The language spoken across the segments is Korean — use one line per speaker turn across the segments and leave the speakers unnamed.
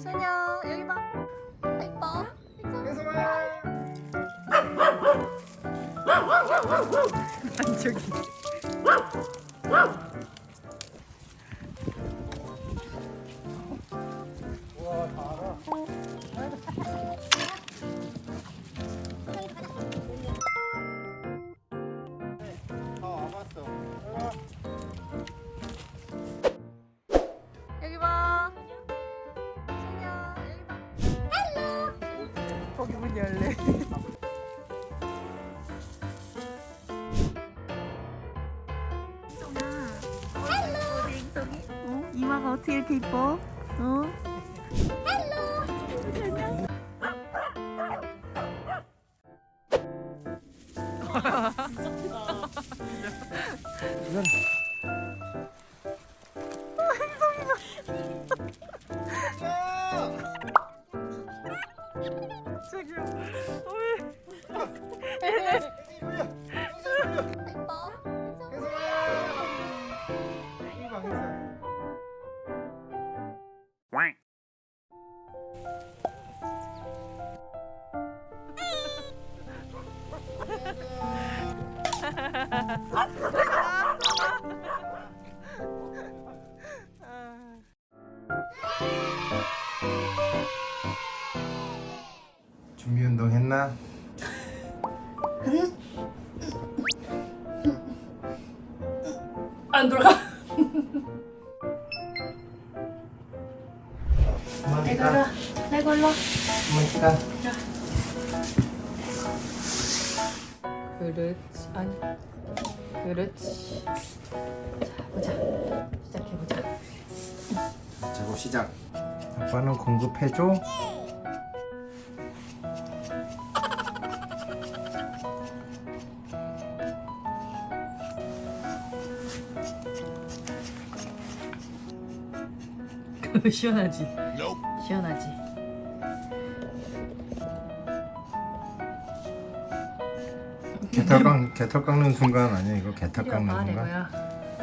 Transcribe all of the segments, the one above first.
선영 여기 봐. 이뻐. 저기. 여기 문 열래. 어? 이마가 어떻게 이렇게 이뻐? 어? 저기요.
준비
안 돌아가.
어머니가
내 걸로.
어머니가
그렇지. 아니. 그렇지. 자, 보자. 시작해 보자.
작업 시작 아빠는 공급해줘
시원하지. 시원하지.
개털 깎 개털 깎는 순간 아니야 이거 개털 깎는 순간
거야.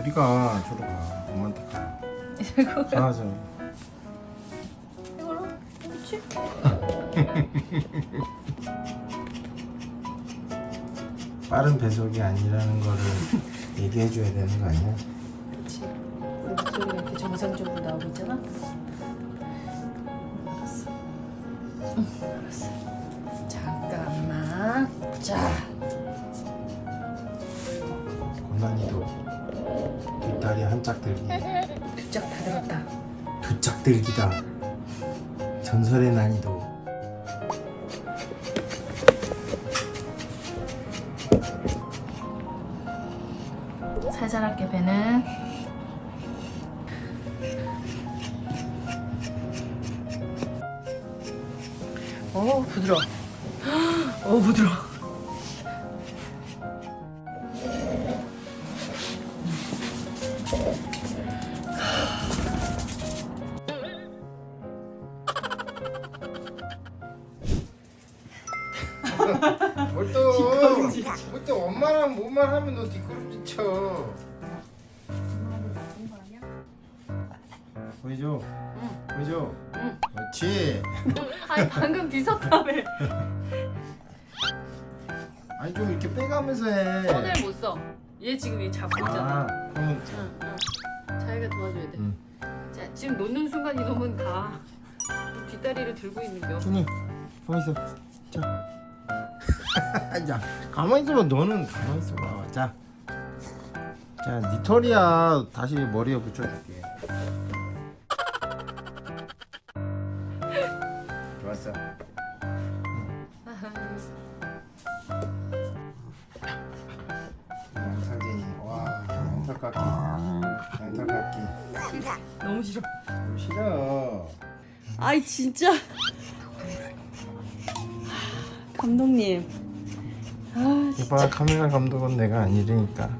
우리가 저로 가 엄마한테 가
이거
가자
이걸로. 그렇지.
빠른 배속이 아니라는 거를 얘기해 줘야 되는 거 아니야?
목소리가 이렇게 정상적으로 나오고 있잖아. 알았어. 응, 알았어. 잠깐만. 자.
고난이도 뒷다리 한 짝 들기
두 짝 다 들었다.
두 짝 들기다 전설의 난이도
어 부드러워. 어 부드러워.
보여줘 보여줘
응.
그렇지
아니 방금 빗었다며.
아니 좀 이렇게 빼가면서 해
손을 못 써. 얘 지금 얘 잡고 있잖아.
아 그러면
응, 응. 자기가 도와줘야 돼.
응.
자, 지금 놓는 순간 이놈은 가. 뒷다리를 들고 있는 겨.
준이 가만히 있어 자 야, 가만히 있어봐 너는 가만히 있어봐 자, 자, 니 털이야 다시 머리에 붙여줄게 좋았어 양상진이 와 양털 깎기 양털 깎기
너무 싫어.
좀 싫어
아이 진짜. 감독님. 아
이봐 카메라 감독은 내가 아니니까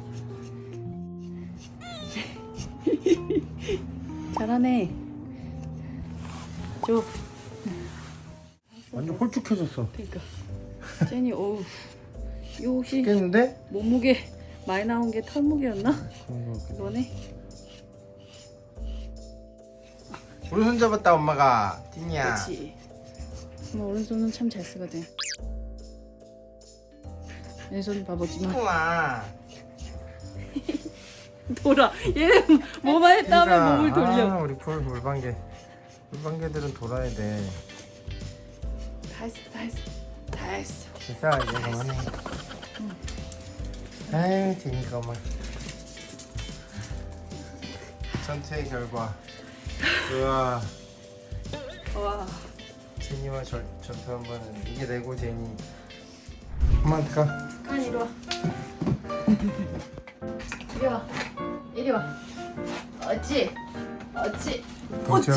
잘하네. 줘.
완전 홀쭉해졌어
그러니까. 제니 어우. 이거 혹시
죽겠는데?
몸무게 많이 나온 게 털무게였나?
그런 거 같기도
이거네.
오른손 잡았다 엄마가 띵이야
그렇지. 엄마 오른손은 참 잘 쓰거든. 왼손 봐보지 마.
우와
돌아. 얘는 뭐만 했다 하면 몸을 돌려.
아, 우리 풀 물방개 물방개들은 돌아야 돼
다 했어, 다 했어, 다 했어.
됐어 이제 그만해 에이 재니까 엄마 전투의 결과 우와
와.
제니와 절, 전투 한 번은 이게 내고 제니 엄마한테
가칸 이리 와. 이리 와. 이리 와. 어찌? 어찌?
덩치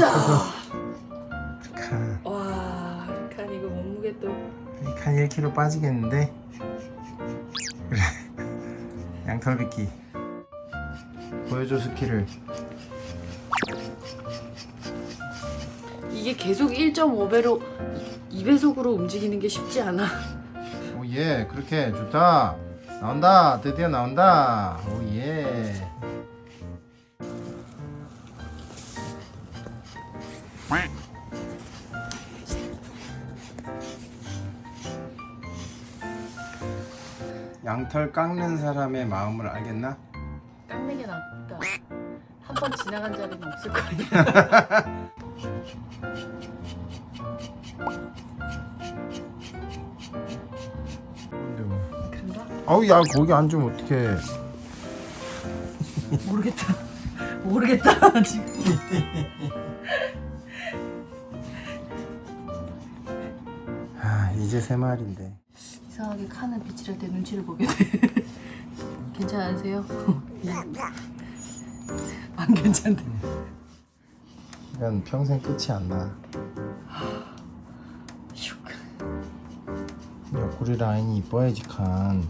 4kg 빠지겠는데? 그래. 양털비키 보여줘 스키를.
이게 계속 1.5배로 2배속으로 움직이는 게 쉽지 않아.
오예. 그렇게 좋다. 나온다. 드디어 나온다. 오예. 양털 깎는 사람의 마음을 알겠나?
깎는 게 낫다. 한 번 지나간 자리는 없을 거야.
근데 뭐.
그런가?
아우 야 거기 앉으면 어떡해
모르겠다. 모르겠다 지금.
아 이제 세 마리인데
이상하게 칸을 비치할 때 눈치를 보게 돼. 괜찮으세요? 안 괜찮대.
이건 평생 끝이 안 나
슉.
옆구리 라인이 이뻐야지 칸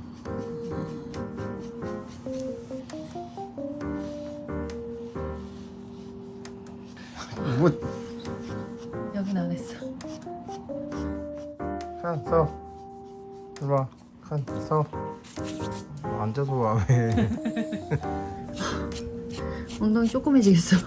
뭐,
안 했어.
칸 써. 칸 써. 앉아서 와, 왜.
엉덩이 조그매지겠어.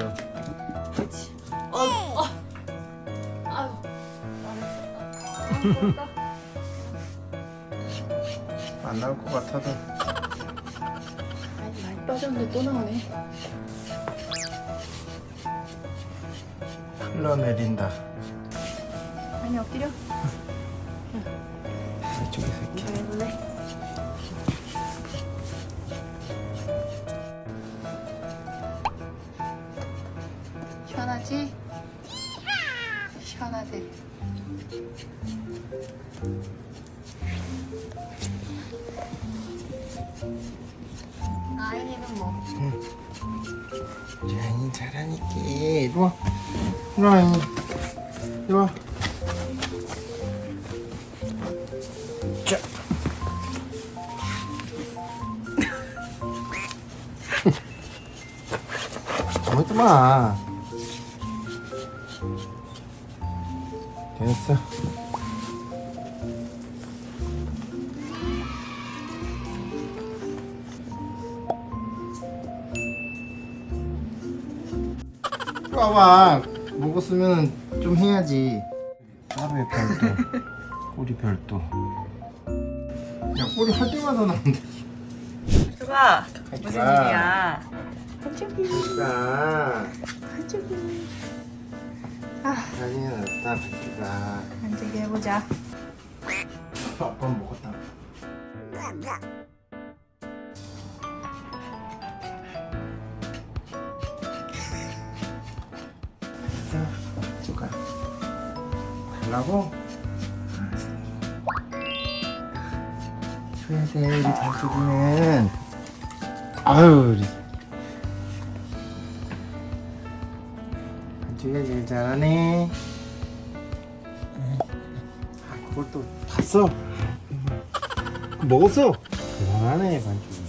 뭐시여.
그렇지. 어, 어. 아유. 알았어.
안 나올 것 같아도.
아니 많이 빠졌는데 또 나오네.
흘러내린다.
아니 엎드려. 시원하지? 아이는 뭐
자니 잘하니까. 이리 와. 이리 와, 이리. 이리 와. 자. 가만 됐어. 봐봐. 먹었으면 좀 해야지. 하루에 별도. 꼬리 별도. 야, 꼬리 할 때마다 나온다.
수가
무슨 일이야? 가
갑자기
아, 아니야, 나 가져가.
앉게 해보자
아빠 먹었다. 됐어. 조가. 달라고? 줘야 돼, 우리 잔소리는. 아유, 우리. 제가 제일 잘하네. 아, 그걸 또 봤어? 먹었어? 대단하네, 반죽.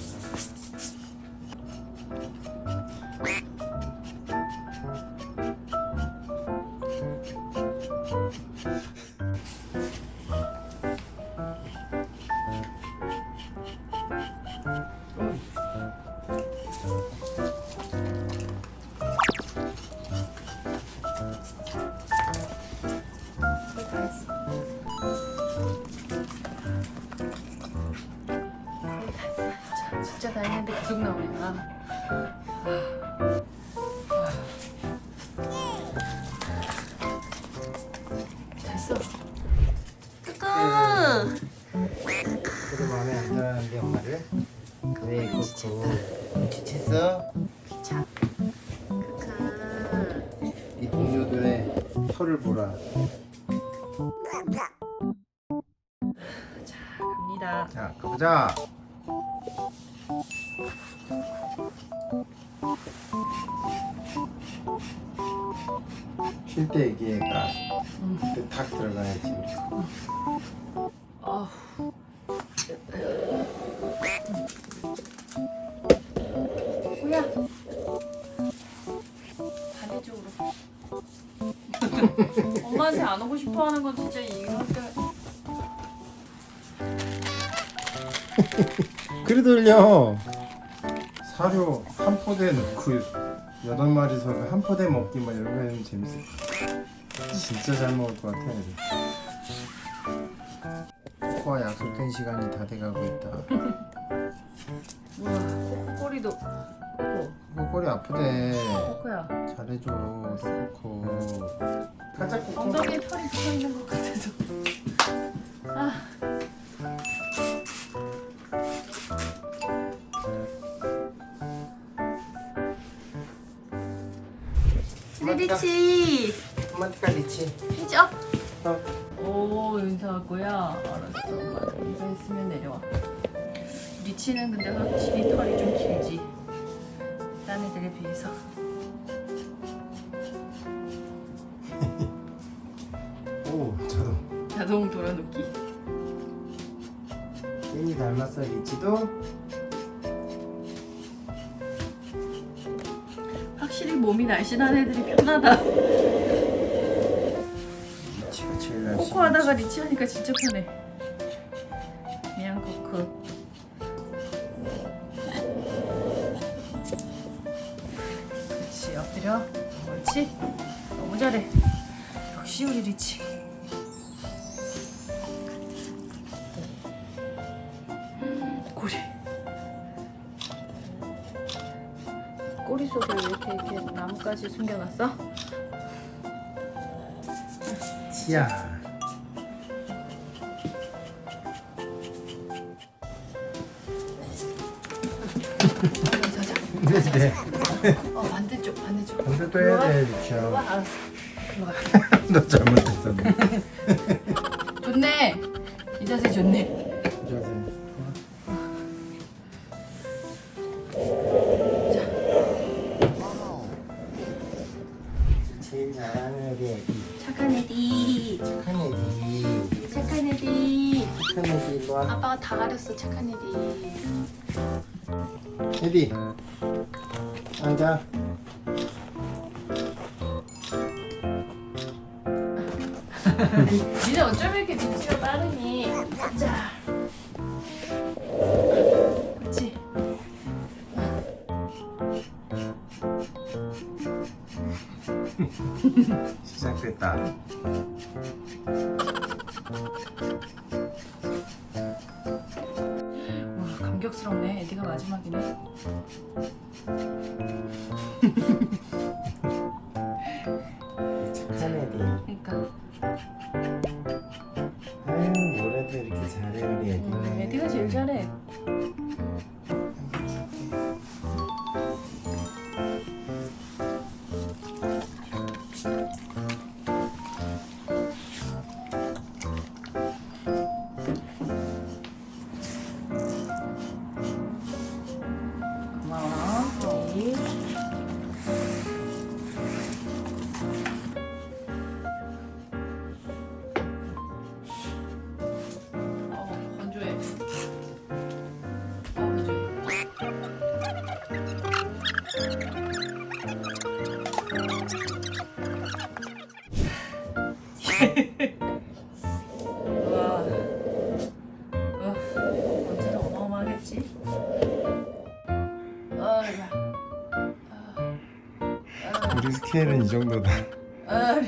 진짜, 진짜 다 했는데 계속 나오네. 아. 됐
쉴때 이게 딱, 그탁 들어가야지.
아. 뭐야? 반대쪽으로. 엄마한테 안 오고 싶어 하는 건 진짜 이해할 때.
그래도요 사료 한 포대 넣고 여덟 마리 서서 한 포대 먹기 막 이런 거 하면 재밌어. 진짜 잘 먹을 것 같아. 애들. 코코와 약속된 시간이 다 돼가고 있다.
우와, 꼬리도.
코코 꼬리 아프대.
꼬꼬야.
잘해줘, 코코. 가자, 코코.
엉덩이에 털이 붙어 있는 것 같아서. 아.
리리치.
엄마한테 리치.
해줘.
어.
오 윤서하고야 알았어 이거 했으면 내려와 리치는 근데 확실히 털이 좀 길지 딴 애들에 비해서
오, 저도.
자동 돌아눕기
괜히 닮았어, 리치도.
몸이 날씬한 애들이 편하다.
리치가 제일 날씬하지.
코코 하다가 리치 하니까 진짜 편해. 미안 코코. 그렇지 엎드려. 옳지. 너무 잘해. 역시 우리 리치 나뭇가지 숨겨놨어?
치야.
자자
네, 네.
어 반대쪽 반대쪽
또 해야 돼, 리치야.
와 알았어 일로 가
너 잘못했어. 너.
좋네 이 자세 좋네
착한
애기 일로 와.
아빠가 다 가렸어 착한 애디.
애디. 앉아.
니네 어쩜 이렇게 눈치가 빠르니 자 그렇지
시작됐다.
감격스럽네. 애디가 마지막이네
우리 스케일은 이 정도다.
어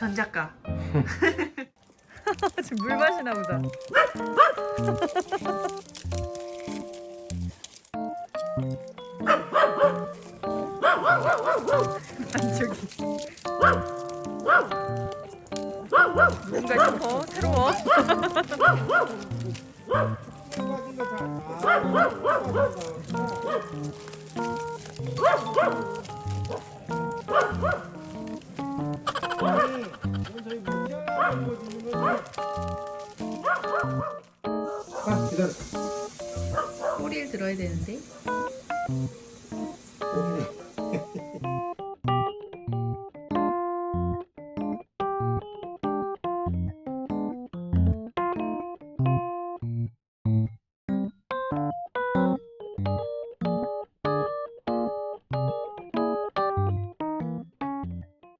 전 작가. 지금 물 마시나 보다. 안쪽이. 누군가 싶어? 새로워.
아, presidencia.